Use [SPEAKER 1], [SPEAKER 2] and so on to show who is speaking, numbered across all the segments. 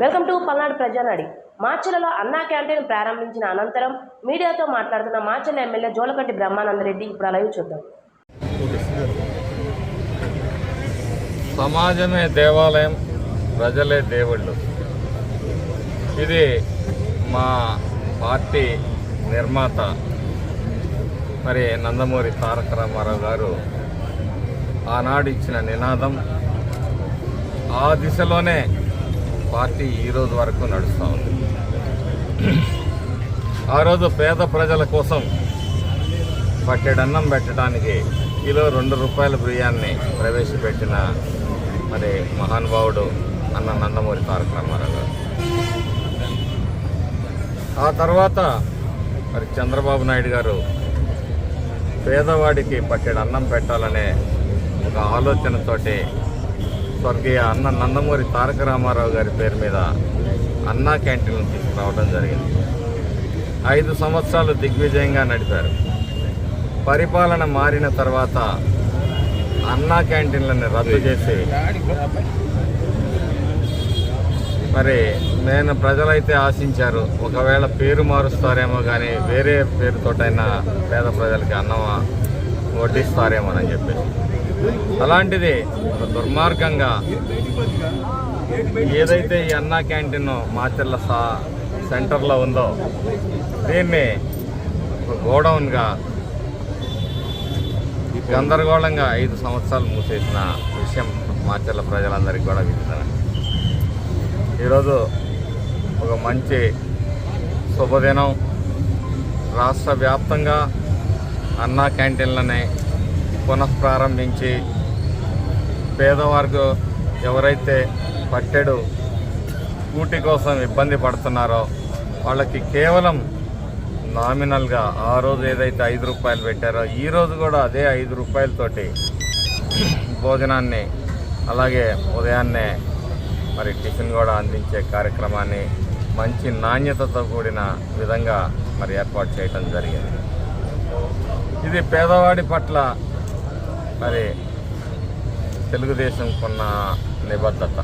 [SPEAKER 1] Welcome to Palnadu Prajanadi. మాచర్లలో Anna canteen ప్రారంభించిన అనంతరం మీడియాతో మాట్లాడుతున్న మాచర్ల ఎమ్మెల్యే జోలకంటి బ్రహ్మానందరెడ్డి ఇప్పుడు అలా చూద్దాం.
[SPEAKER 2] సమాజమే దేవాలయం ప్రజలే దేవుళ్ళు. ఇది మా పార్టీ నిర్మాత మరి నందమూరి తారక రామారావు గారు ఆనాడు ఇచ్చిన నినాదం. ఆ దిశలోనే పార్టీ ఈరోజు వరకు నడుస్తూ ఉంది. ఆ రోజు పేద ప్రజల కోసం పట్టెడన్నం పెట్టడానికి కిలో రెండు రూపాయల బియ్యాన్ని ప్రవేశపెట్టిన మరి మహానుభావుడు అన్న నందమూరి తారక రామారావు గారు. ఆ తర్వాత మరి చంద్రబాబు నాయుడు గారు పేదవాడికి పట్టెడు అన్నం పెట్టాలనే ఒక ఆలోచనతోటి స్వర్గీయ అన్న నందమూరి తారక రామారావు గారి పేరు మీద అన్నా క్యాంటీన్ తీసుకురావడం జరిగింది. ఐదు సంవత్సరాలు దిగ్విజయంగా నడిపారు. పరిపాలన మారిన తర్వాత అన్నా క్యాంటీన్లను రద్దు చేసి మరి నేను ప్రజలైతే ఆశించారు ఒకవేళ పేరు మారుస్తారేమో కానీ వేరే పేరుతోటైనా పేద ప్రజలకి అన్నం వడ్డిస్తారేమోనని చెప్పేసి. అలాంటిది ఒక దుర్మార్గంగా ఏదైతే ఈ అన్నా క్యాంటీన్ మాచర్ల సా సెంటర్లో ఉందో దీన్ని ఒక గోడౌన్గా గందరగోళంగా ఐదు సంవత్సరాలు మూసేసిన విషయం మాచర్ల ప్రజలందరికీ కూడా విదితమే ఈరోజు ఒక మంచి శుభదినం. రాష్ట్ర వ్యాప్తంగా అన్నా క్యాంటీన్లనే పునఃప్రారంభించి పేదవారికి ఎవరైతే పట్టెడు స్కూటీ కోసం ఇబ్బంది పడుతున్నారో వాళ్ళకి కేవలం నామినల్గా ఆ రోజు ఏదైతే ఐదు రూపాయలు పెట్టారో ఈ రోజు కూడా అదే ఐదు రూపాయలతోటి భోజనాన్ని అలాగే ఉదయాన్నే మరి టిఫిన్ కూడా అందించే కార్యక్రమాన్ని మంచి నాణ్యతతో కూడిన విధంగా మరి ఏర్పాటు చేయడం జరిగింది. ఇది పేదవాడి పట్ల మరి తెలుగుదేశంకున్న నిబద్ధత.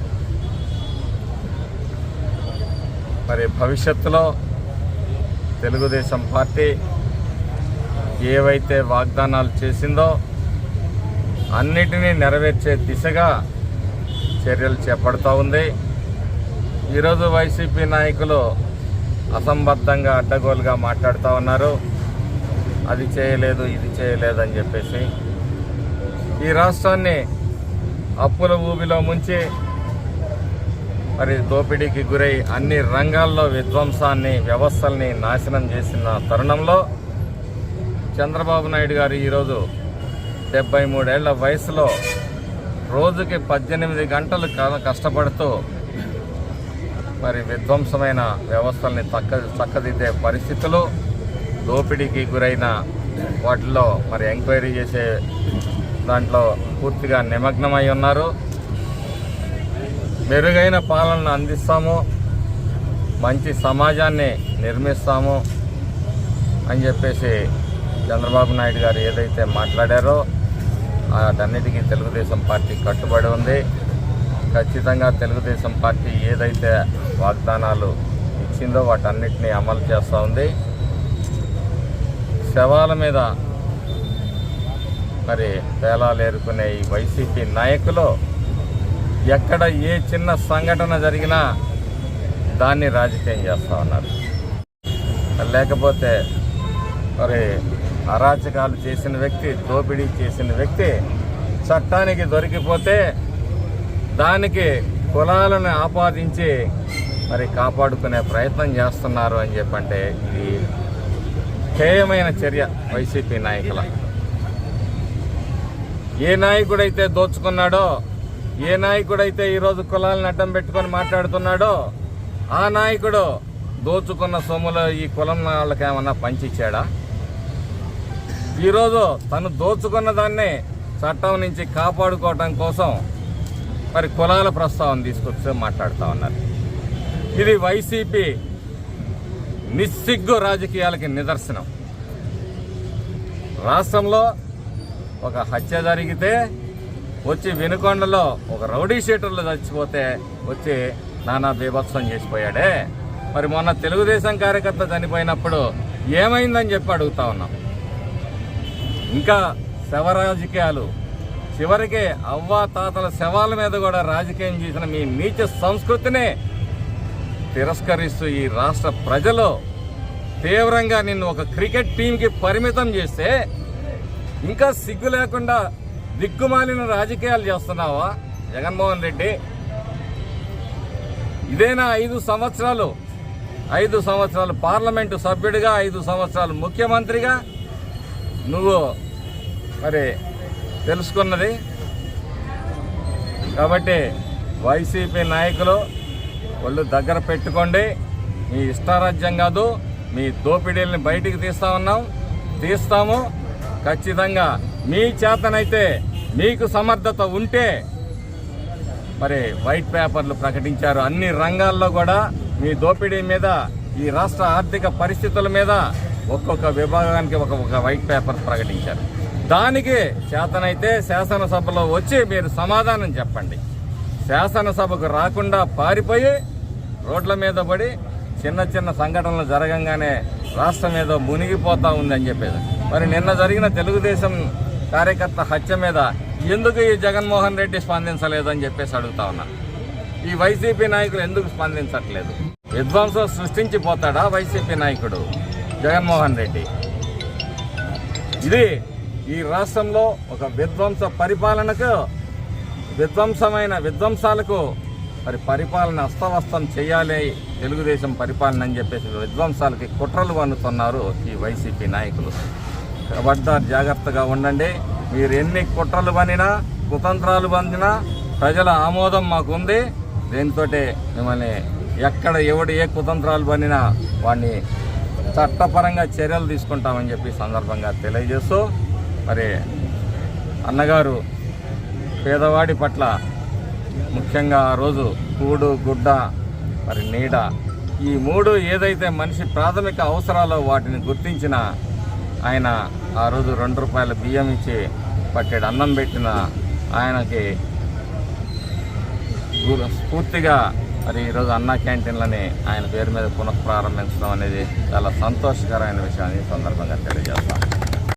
[SPEAKER 2] మరి భవిష్యత్తులో తెలుగుదేశం పార్టీ ఏవైతే వాగ్దానాలు చేసిందో అన్నిటినీ నెరవేర్చే దిశగా చర్యలు చేపడుతూ ఉంది. ఈరోజు వైసీపీ నాయకులు అసంబద్ధంగా అడ్డగోలుగా మాట్లాడుతూ ఉన్నారు. అది చేయలేదు ఇది చేయలేదు అని చెప్పేసి ఈ రాష్ట్రాన్ని అప్పుల ఊబిలో ముంచి మరి దోపిడీకి గురై అన్ని రంగాల్లో విధ్వంసాన్ని వ్యవస్థల్ని నాశనం చేసిన తరుణంలో చంద్రబాబు నాయుడు గారు ఈరోజు డెబ్బై మూడేళ్ళ వయసులో రోజుకి పద్దెనిమిది గంటలు క- కష్టపడుతూ మరి విధ్వంసమైన వ్యవస్థల్ని చక్క చక్కదిద్దే పరిస్థితులు దోపిడీకి గురైన వాటిలో మరి ఎంక్వైరీ చేసే దాంట్లో పూర్తిగా నిమగ్నమై ఉన్నారు. మెరుగైన పాలనను అందిస్తాము. మంచి సమాజాన్ని నిర్మిస్తాము అని చెప్పేసి చంద్రబాబు నాయుడు గారు ఏదైతే మాట్లాడారో వాటన్నిటికీ తెలుగుదేశం పార్టీ కట్టుబడి ఉంది. ఖచ్చితంగా తెలుగుదేశం పార్టీ ఏదైతే వాగ్దానాలు ఇచ్చిందో వాటన్నిటిని అమలు చేస్తూ ఉంది. శవాల మీద మరి పేలాలేరుకునే ఈ వైసీపీ నాయకులు ఎక్కడ ఏ చిన్న సంఘటన జరిగినా దాన్ని రాజకీయం చేస్తూ ఉన్నారు. లేకపోతే మరి అరాచకాలు చేసిన వ్యక్తి దోపిడీ చేసిన వ్యక్తి చట్టానికి దొరికిపోతే దానికి కులాలను ఆపాదించి మరి కాపాడుకునే ప్రయత్నం చేస్తున్నారు అని చెప్పంటే ఇది హేయమైన చర్య వైసీపీ నాయకుల. ఏ నాయకుడైతే దోచుకున్నాడో ఏ నాయకుడైతే ఈరోజు కులాలను అడ్డం పెట్టుకొని మాట్లాడుతున్నాడో ఆ నాయకుడు దోచుకున్న సొమ్ములో ఈ కులం వాళ్ళకి ఏమన్నా పంచిచ్చాడా? ఈరోజు తను దోచుకున్న దాన్ని చట్టం నుంచి కాపాడుకోవటం కోసం మరి కులాల ప్రస్తావన తీసుకొచ్చి మాట్లాడుతూ ఉన్నారు. ఇది వైసీపీ నిస్సిగ్గు రాజకీయాలకి నిదర్శనం. రాష్ట్రంలో ఒక హత్య జరిగితే వచ్చి వినుకొండలో ఒక రౌడీ షీటర్లు చచ్చిపోతే వచ్చి నానా బీభత్సం చేసిపోయాడే. మరి మొన్న తెలుగుదేశం కార్యకర్త చనిపోయినప్పుడు ఏమైందని చెప్పి అడుగుతా ఉన్నాం. ఇంకా శవ రాజకీయాలు చివరికి అవ్వ తాతల శవాల మీద కూడా రాజకీయం చేసిన మీ నీచ సంస్కృతిని తిరస్కరిస్తూ ఈ రాష్ట్ర ప్రజలు తీవ్రంగా నిన్ను ఒక క్రికెట్ టీంకి పరిమితం చేస్తే ఇంకా సిగ్గు లేకుండా దిక్కుమాలిన రాజకీయాలు చేస్తున్నావా? జగన్మోహన్ రెడ్డి. ఇదేనా ఐదు సంవత్సరాలు? ఐదు సంవత్సరాలు పార్లమెంటు సభ్యుడిగా ఐదు సంవత్సరాలు ముఖ్యమంత్రిగా? నువ్వు మరి తెలుసుకున్నది? కాబట్టి వైసీపీ నాయకులు వాళ్ళు దగ్గర పెట్టుకోండి. మీ ఇష్టారాజ్యం కాదు మీ దోపిడీల్ని బయటికి తీస్తా ఉన్నాం. తీస్తాము. ఖచ్చితంగా మీ చేతనైతే మీకు సమర్థత ఉంటే మరి వైట్ పేపర్లు ప్రకటించారు. అన్ని రంగాల్లో కూడా మీ దోపిడీ మీద ఈ రాష్ట్ర ఆర్థిక పరిస్థితుల మీద ఒక్కొక్క విభాగానికి ఒక ఒక వైట్ పేపర్ ప్రకటించారు. దానికి చేతనైతే శాసనసభలో వచ్చి మీరు సమాధానం చెప్పండి. శాసనసభకు రాకుండా పారిపోయి రోడ్ల మీద పడి చిన్న చిన్న సంఘటనలు జరగంగానే రాష్ట్రం ఏదో మునిగిపోతా ఉందని చెప్పేది మరి నిన్న జరిగిన తెలుగుదేశం కార్యకర్త హత్య మీద ఎందుకు ఈ జగన్మోహన్ రెడ్డి స్పందించలేదని చెప్పేసి అడుగుతా ఉన్నా. ఈ వైసీపీ నాయకులు ఎందుకు స్పందించట్లేదు? విధ్వంసం సృష్టించిపోతాడా వైసీపీ నాయకుడు జగన్మోహన్ రెడ్డి? ఇది ఈ రాష్ట్రంలో ఒక విధ్వంస పరిపాలనకు విధ్వంసమైన విధ్వంసాలకు మరి పరిపాలన అస్తవస్తం చేయాలి తెలుగుదేశం పరిపాలన అని చెప్పేసి విధ్వంసాలకి కుట్రలు వన్నుతున్నారు ఈ వైసీపీ నాయకులు. పడ్డారు జాగ్రత్తగా ఉండండి. మీరు ఎన్ని కుట్రలు పనినా కుతంత్రాలు పందినా ప్రజల ఆమోదం మాకుంది. దీంతో మిమ్మల్ని ఎక్కడ ఎవడు ఏ కుతంత్రాలు పనినా వాడిని చట్టపరంగా చర్యలు తీసుకుంటామని చెప్పి సందర్భంగా తెలియజేస్తూ మరి అన్నగారు పేదవాడి పట్ల ముఖ్యంగా ఆ రోజు కూడు గుడ్డ మరి నీడ ఈ మూడు ఏదైతే మనిషి ప్రాథమిక అవసరాలో వాటిని గుర్తించిన ఆయన ఆ రోజు రెండు రూపాయల బియ్యం ఇచ్చి పట్టెడు. అన్నం పెట్టిన ఆయనకి స్ఫూర్తిగా మరి ఈరోజు అన్నా క్యాంటీన్లని ఆయన పేరు మీద పునఃప్రారంభించడం అనేది చాలా సంతోషకరమైన విషయాన్ని సందర్భంగా తెలియజేస్తాను